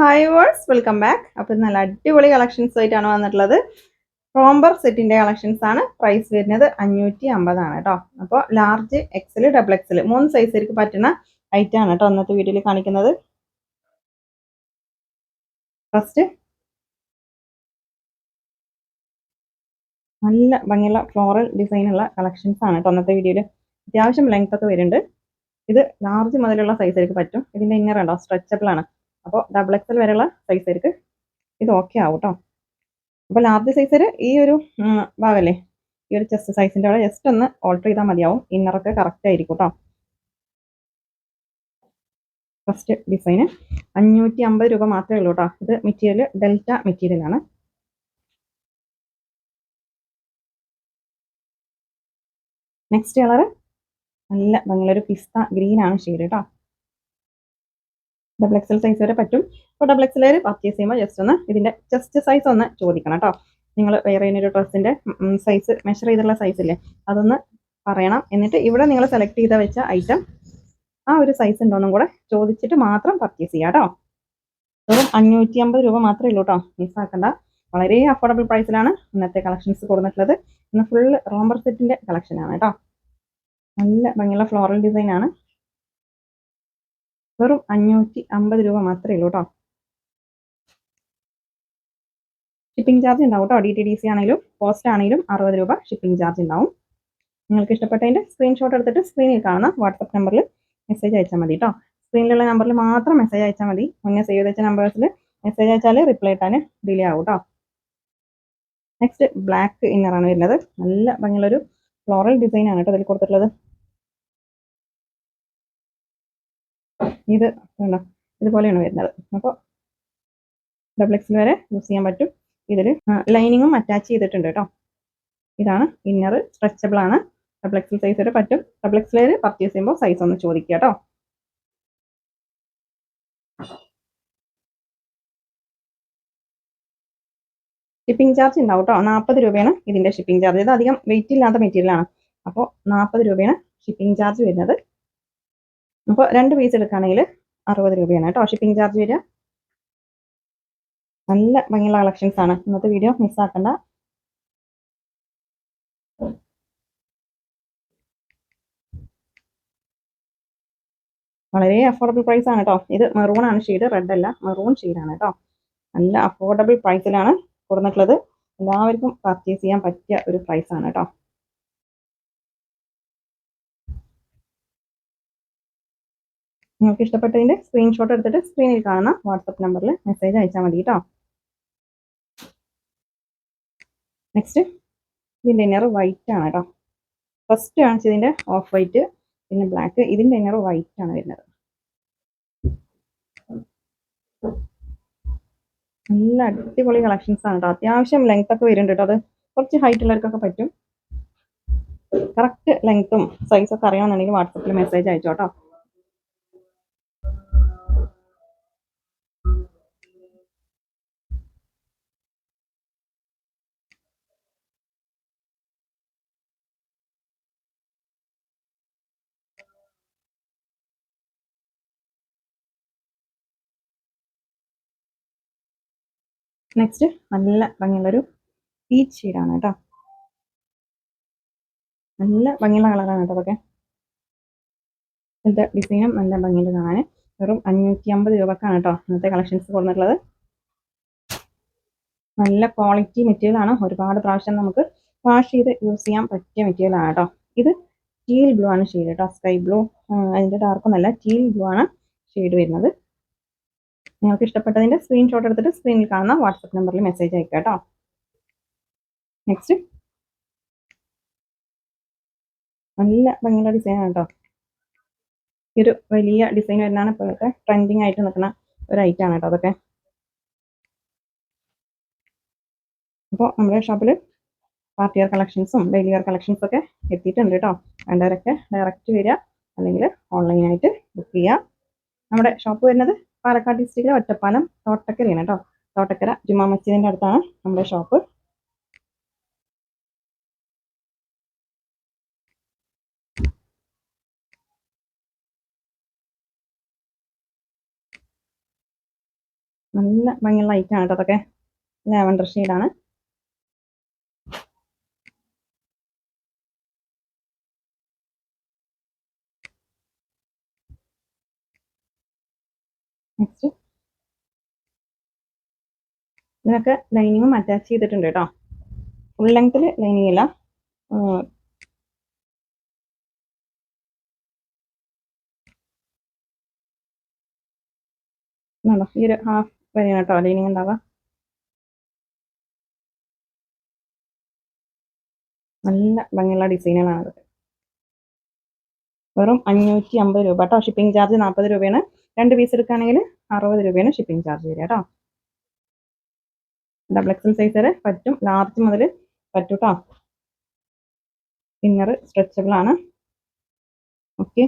Hi verse welcome back അപ്പോൾ നല്ല അടിപൊളി കളക്ഷൻസ് ആയിട്ടാണ് വന്നിട്ടുള്ളത്. റോംബർ സെറ്റിന്റെ കളക്ഷൻസ് ആണ്. പ്രൈസ് വരുന്നത് അഞ്ഞൂറ്റി അമ്പതാണ് കേട്ടോ അപ്പോൾ ലാർജ് എക്സൽ ഡബിൾ എക്സൽ മൂന്ന് സൈസിലേക്ക് പറ്റുന്ന ഐറ്റം ആണ് കേട്ടോ അന്നത്തെ വീഡിയോയിൽ കാണിക്കുന്നത്. ഫസ്റ്റ് നല്ല ഭംഗിയുള്ള ഫ്ലോറൽ ഡിസൈനുള്ള കളക്ഷൻസ് ആണ് കേട്ടോ അന്നത്തെ വീഡിയോയിൽ. അത്യാവശ്യം ലെങ്ത് ഒക്കെ വരുന്നുണ്ട്. ഇത് ലാർജ് മുതലുള്ള സൈസിലേക്ക് പറ്റും. ഇതിന്റെ ഇന്നർ ഉണ്ടോ? സ്ട്രെച്ചബിൾ ആണ്? അപ്പോൾ ഡബിൾ എക്സൽ വരെയുള്ള സൈസിലേക്ക് ഇത് ഓക്കെ ആവും കേട്ടോ അപ്പോൾ ലാർജ് സൈസിൽ ഈ ഒരു ഭാഗമല്ലേ ഈ ഒരു ചെസ്റ്റ് സൈസിന്റെ അവിടെ ജസ്റ്റ് ഒന്ന് ഓൾട്ടർ ചെയ്താൽ മതിയാവും. ഇന്നറൊക്കെ കറക്റ്റ് ആയിരിക്കും കേട്ടോ ഫസ്റ്റ് ഡിസൈന് അഞ്ഞൂറ്റി അമ്പത് രൂപ മാത്രമേ ഉള്ളൂ കേട്ടോ ഇത് മെറ്റീരിയൽ ഡെൽറ്റ മെറ്റീരിയലാണ് നെക്സ്റ്റ് കളർ നല്ല ഭംഗിയുള്ളൊരു പിസ്ത ഗ്രീനാണ് ഷെയ്ഡ് കേട്ടോ ഡബിൾ എക്സൽ സൈസ് വരെ പറ്റും. അപ്പോൾ ഡബിൾ എക്സൽ പർച്ചേസ് ചെയ്യുമ്പോൾ ജസ്റ്റ് ഒന്ന് ഇതിന്റെ ചെസ്റ്റ് സൈസ് ഒന്ന് ചോദിക്കണം കേട്ടോ നിങ്ങൾ വേറെ ഒരു ഡ്രസ്സിന്റെ സൈസ് മെഷർ ചെയ്തുള്ള സൈസ് ഇല്ലേ? അതൊന്ന് പറയണം. എന്നിട്ട് ഇവിടെ നിങ്ങൾ സെലക്ട് ചെയ്ത വെച്ച ഐറ്റം ആ ഒരു സൈസ് ഉണ്ടോന്നും കൂടെ ചോദിച്ചിട്ട് മാത്രം പർച്ചേസ് ചെയ്യാം കേട്ടോ വെറും അഞ്ഞൂറ്റി അമ്പത് രൂപ മാത്രമേ ഉള്ളൂ കേട്ടോ മിസ്സാക്കണ്ട വളരെ അഫോർഡബിൾ പ്രൈസിലാണ് ഇന്നത്തെ കളക്ഷൻസ് കൊടുത്തിട്ടുള്ളത് ഇന്ന് ഫുൾ റോംബർ സെറ്റിന്റെ കളക്ഷനാണ് കേട്ടോ നല്ല ഭംഗിയുള്ള ഫ്ലോറൽ ഡിസൈൻ ആണ്. വെറും അഞ്ഞൂറ്റി അമ്പത് രൂപ മാത്രമേ ഉള്ളൂ കേട്ടോ ഷിപ്പിംഗ് ചാർജ് ഉണ്ടാവും കേട്ടോ ഡി ടി ഡി സി ആണെങ്കിലും പോസ്റ്റ് ആണെങ്കിലും അറുപത് രൂപ ഷിപ്പിംഗ് ചാർജ് ഉണ്ടാവും. നിങ്ങൾക്ക് ഇഷ്ടപ്പെട്ടതിന്റെ സ്ക്രീൻഷോട്ട് എടുത്തിട്ട് സ്ക്രീനിൽ കാണുന്ന വാട്സപ്പ് നമ്പറിൽ മെസ്സേജ് അയച്ചാൽ മതി കേട്ടോ സ്ക്രീനിലുള്ള നമ്പറിൽ മാത്രം മെസ്സേജ് അയച്ചാൽ മതി. മുന്നേ സേവ് ചെയ്ത നമ്പേഴ്സിൽ മെസ്സേജ് അയച്ചാൽ റിപ്ലൈ ഇട്ടാൻ ഡിലേ ആവും കേട്ടോ നെക്സ്റ്റ് ബ്ലാക്ക് ഇന്നറാണ് വരുന്നത്. നല്ല ഭംഗിയുള്ളൊരു ഫ്ലോറൽ ഡിസൈൻ ആണ് കേട്ടോ അതിൽ കൊടുത്തിട്ടുള്ളത്. ഇത് കണ്ടോ? ഇതുപോലെയാണ് വരുന്നത്. അപ്പോൾ ഡബിൾ എക്സിൽ വരെ യൂസ് ചെയ്യാൻ പറ്റും. ഇതിൽ ലൈനിങ്ങും അറ്റാച്ച് ചെയ്തിട്ടുണ്ട് കേട്ടോ. ഇതാണ് ഇന്നർ സ്ട്രെച്ചബിൾ ആണ്. ഡബിൾ എക്സിൽ സൈസ് വരെ പറ്റും. ഡബിൾ എക്സിൽ പർച്ചേസ് ചെയ്യുമ്പോൾ സൈസ് ഒന്ന് ചോദിക്കുക കേട്ടോ. ഷിപ്പിംഗ് ചാർജ് ഉണ്ടാവും കേട്ടോ. നാൽപ്പത് രൂപയാണ് ഇതിന്റെ ഷിപ്പിംഗ് ചാർജ് ഇത് അധികം വെയിറ്റ് ഇല്ലാത്ത മെറ്റീരിയലാണ് അപ്പോൾ നാൽപ്പത് രൂപയാണ് ഷിപ്പിംഗ് ചാർജ് വരുന്നത്. അപ്പോൾ രണ്ട് പീസ് എടുക്കുകയാണെങ്കിൽ അറുപത് രൂപയാണ് കേട്ടോ. ഷിപ്പിംഗ് ചാർജ് വരിക. നല്ല ഭംഗിയുള്ള കളക്ഷൻസ് ആണ്. ഇന്നത്തെ വീഡിയോ മിസ്സാക്കണ്ട വളരെ അഫോർഡബിൾ പ്രൈസ് ആണ് കേട്ടോ. ഇത് മെറൂൺ ആണ് ഷെയ്ഡ് റെഡ് അല്ല. മെറൂൺ ഷെയ്ഡാണ് കേട്ടോ. നല്ല അഫോർഡബിൾ പ്രൈസിലാണ് കൊടുത്തിട്ടുള്ളത് എല്ലാവർക്കും പർച്ചേസ് ചെയ്യാൻ പറ്റിയ ഒരു പ്രൈസ് ആണ് കേട്ടോ. നിങ്ങൾക്ക് ഇഷ്ടപ്പെട്ടതിന്റെ സ്ക്രീൻഷോട്ട് എടുത്തിട്ട് സ്ക്രീനിൽ കാണുന്ന വാട്സപ്പ് നമ്പറിൽ മെസ്സേജ് അയച്ചാൽ മതി കേട്ടോ നെക്സ്റ്റ് ഇതിന്റെ ഇന്നർ വൈറ്റ് ആണ് കേട്ടോ ഫസ്റ്റ് കാണിച്ചതിന്റെ ഓഫ് വൈറ്റ് പിന്നെ ബ്ലാക്ക് ഇതിന്റെ ഇന്നർ വൈറ്റ് ആണ് വരുന്നത്. നല്ല അടിപൊളി കളക്ഷൻസ് ആണ് കേട്ടോ അത്യാവശ്യം ലെങ്ത് ഒക്കെ വരുന്നുണ്ട് കേട്ടോ അത്. കുറച്ച് ഹൈറ്റ് ഉള്ളവർക്കൊക്കെ പറ്റും. കറക്റ്റ് ലെങ്ത്തും സൈസൊക്കെ അറിയാമെന്നുണ്ടെങ്കിൽ വാട്സപ്പിൽ മെസ്സേജ് അയച്ചോ നെക്സ്റ്റ് നല്ല ഭംഗിയുള്ളൊരു പീച്ച് ഷെയ്ഡാണ് കേട്ടോ. നല്ല ഭംഗിയുള്ള കളറാണ് കേട്ടോ അതൊക്കെ ഇന്നത്തെ ഡിസൈനും നല്ല ഭംഗിയുണ്ട് കാണാൻ. വെറും അഞ്ഞൂറ്റി അമ്പത് രൂപക്കാണ് കേട്ടോ ഇന്നത്തെ കളക്ഷൻസ് കൊടുത്തിട്ടുള്ളത്. നല്ല ക്വാളിറ്റി മെറ്റീരിയൽ ആണ്. ഒരുപാട് പ്രാവശ്യം നമുക്ക് വാഷ് ചെയ്ത് യൂസ് ചെയ്യാൻ പറ്റിയ മെറ്റീരിയൽ ആണ് കേട്ടോ. ഇത് ടീൽ ബ്ലൂ ആണ് ഷെയ്ഡ് കേട്ടോ. സ്കൈ ബ്ലൂ അതിന്റെ ഡാർക്കൊന്നല്ല ടീൽ ബ്ലൂ ആണ് ഷെയ്ഡ് വരുന്നത്. നിങ്ങൾക്ക് ഇഷ്ടപ്പെട്ടതിന്റെ സ്ക്രീൻഷോട്ട് എടുത്തിട്ട് സ്ക്രീനിൽ കാണുന്ന വാട്സപ്പ് നമ്പറിൽ മെസ്സേജ് അയക്കുക കേട്ടോ നെക്സ്റ്റ് നല്ല ഭംഗിയുള്ള ഡിസൈനാണ് കേട്ടോ ഈ ഒരു വലിയ ഡിസൈൻ വരുന്നതാണ് ഇപ്പോഴത്തെ ട്രെൻഡിങ് ആയിട്ട് നിൽക്കുന്ന ഒരു ഐറ്റം ആണ് കേട്ടോ അതൊക്കെ. അപ്പോൾ നമ്മുടെ ഷോപ്പിൽ പാർട്ടി വെയർ കളക്ഷൻസും ഡെയിലി വെയർ കളക്ഷൻസും ഒക്കെ എത്തിയിട്ടുണ്ട് കേട്ടോ വേണ്ടവരൊക്കെ ഡയറക്റ്റ് വരിക അല്ലെങ്കിൽ ഓൺലൈനായിട്ട് ബുക്ക് ചെയ്യുക. നമ്മുടെ ഷോപ്പ് വരുന്നത് പാലക്കാട് ഡിസ്ട്രിക്റ്റിലെ ഒറ്റപ്പാലം തോട്ടക്കരയാണ് കേട്ടോ. തോട്ടക്കര ജുമാ മസ്ജിദിന്റെ അടുത്താണ് നമ്മുടെ ഷോപ്പ് നല്ല ഭംഗിയുള്ള ലൈറ്റാണ് കേട്ടോ അതൊക്കെ. ലാവൻഡർ ഷെയ്ഡാണ് നെക്സ്റ്റ് ഇതിനൊക്കെ ലൈനിങ്ങും അറ്റാച്ച് ചെയ്തിട്ടുണ്ട് കേട്ടോ ഫുൾ ലെങ്ത്തിൽ ലൈനിങ് ഇല്ല. ണ്ടോ ഈ ഒരു ഹാഫ് വരെയാണ് കേട്ടോ ലൈനിങ് ഉണ്ടാവുക. നല്ല ഭംഗിയുള്ള ഡിസൈനുകളാണ് അതൊക്കെ. വെറും അഞ്ഞൂറ്റി അമ്പത് രൂപ കേട്ടോ ഷിപ്പിംഗ് ചാർജ് നാൽപ്പത് രൂപയാണ്. രണ്ട് പീസ് എടുക്കുകയാണെങ്കിൽ അറുപത് രൂപയാണ് ഷിപ്പിംഗ് ചാർജ് വരിക കേട്ടോ ഡബിൾ എക്സൽ സൈസ് വരെ പറ്റും. ലാർജ് മുതൽ പറ്റും കേട്ടോ ഇന്നർ സ്ട്രെച്ചബിൾ ആണ്. ഓക്കെ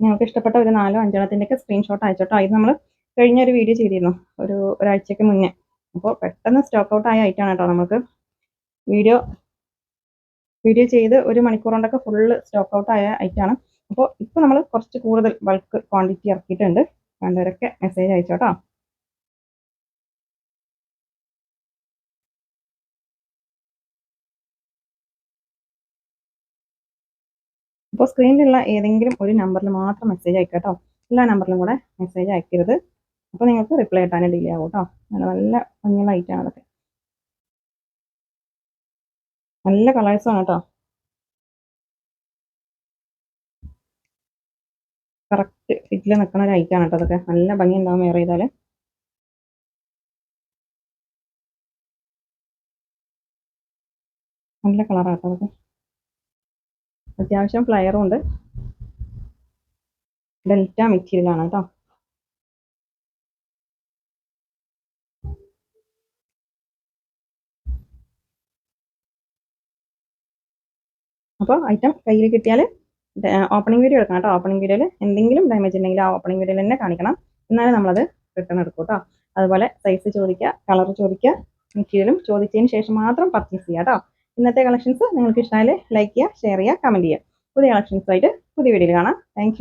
നിങ്ങൾക്ക് ഇഷ്ടപ്പെട്ട ഒരു നാലോ അഞ്ചെണ്ണത്തിന്റെയൊക്കെ സ്ക്രീൻഷോട്ട് അയച്ചോട്ടോ ഇത് നമ്മൾ കഴിഞ്ഞ ഒരു വീഡിയോ ചെയ്തിരുന്നു. ഒരു ഒരാഴ്ചയ്ക്ക് മുന്നേ. അപ്പോൾ പെട്ടെന്ന് സ്റ്റോക്ക് ഔട്ട് ആയ ഐറ്റമാണ് കേട്ടോ നമുക്ക് വീഡിയോ വീഡിയോ ചെയ്ത് ഒരു മണിക്കൂർ കൊണ്ടൊക്കെ ഫുള്ള് സ്റ്റോക്ക് ഔട്ട് ആയ ഐറ്റമാണ് അപ്പോൾ ഇപ്പോൾ നമ്മൾ കുറച്ച് കൂടുതൽ ബൾക്ക് ക്വാണ്ടിറ്റി ഇറക്കിയിട്ടുണ്ട്. വേണ്ടവരൊക്കെ മെസ്സേജ് അയച്ചോട്ടോ. അപ്പോൾ സ്ക്രീനിലുള്ള ഏതെങ്കിലും ഒരു നമ്പറിൽ മാത്രം മെസ്സേജ് അയക്കുക കേട്ടോ എല്ലാ നമ്പറിലും കൂടെ മെസ്സേജ് അയക്കരുത്. അപ്പോൾ നിങ്ങൾക്ക് റിപ്ലൈ കിട്ടാൻ ഡിലേ ആവും കേട്ടോ നല്ല നല്ല ഭംഗിയുള്ള ഐറ്റമാണ് അതൊക്കെ. നല്ല കളേഴ്സാണ് കേട്ടോ കറക്റ്റ് ഫിറ്റിൽ നിൽക്കുന്ന ഒരു ഐറ്റാണ് കേട്ടോ അതൊക്കെ. നല്ല ഭംഗി ഉണ്ടാവും വെയർ ചെയ്താൽ നല്ല കളറാണ് കേട്ടോ അതൊക്കെ. അത്യാവശ്യം ഫ്ലയറും ഉണ്ട്. ഡെൽറ്റ മെറ്റീരിയലാണ് കേട്ടോ. അപ്പോൾ ഐറ്റം കയ്യിൽ കിട്ടിയാൽ ഓപ്പണിംഗ് വീഡിയോ എടുക്കണം കേട്ടോ. ഓപ്പണിംഗ് വീഡിയോയിൽ എന്തെങ്കിലും ഡാമേജ് ഉണ്ടെങ്കിൽ ആ ഓപ്പണിംഗ് വീഡിയോയിൽ തന്നെ കാണിക്കണം. എന്നാലും നമ്മളത് റിട്ടേൺ എടുക്കും കേട്ടോ അതുപോലെ സൈസ് ചോദിക്കുക കളർ ചോദിക്കുക മെറ്റീരിയലും ചോദിച്ചതിന് ശേഷം മാത്രം പർച്ചേസ് ചെയ്യുക കേട്ടോ ഇന്നത്തെ കളക്ഷൻസ് നിങ്ങൾക്ക് ഇഷ്ടമായാൽ ലൈക്ക് ചെയ്യുക ഷെയർ ചെയ്യുക കമന്റ് ചെയ്യുക. പുതിയ കളക്ഷൻസുമായിട്ട് പുതിയ വീഡിയോയിൽ കാണാം. താങ്ക്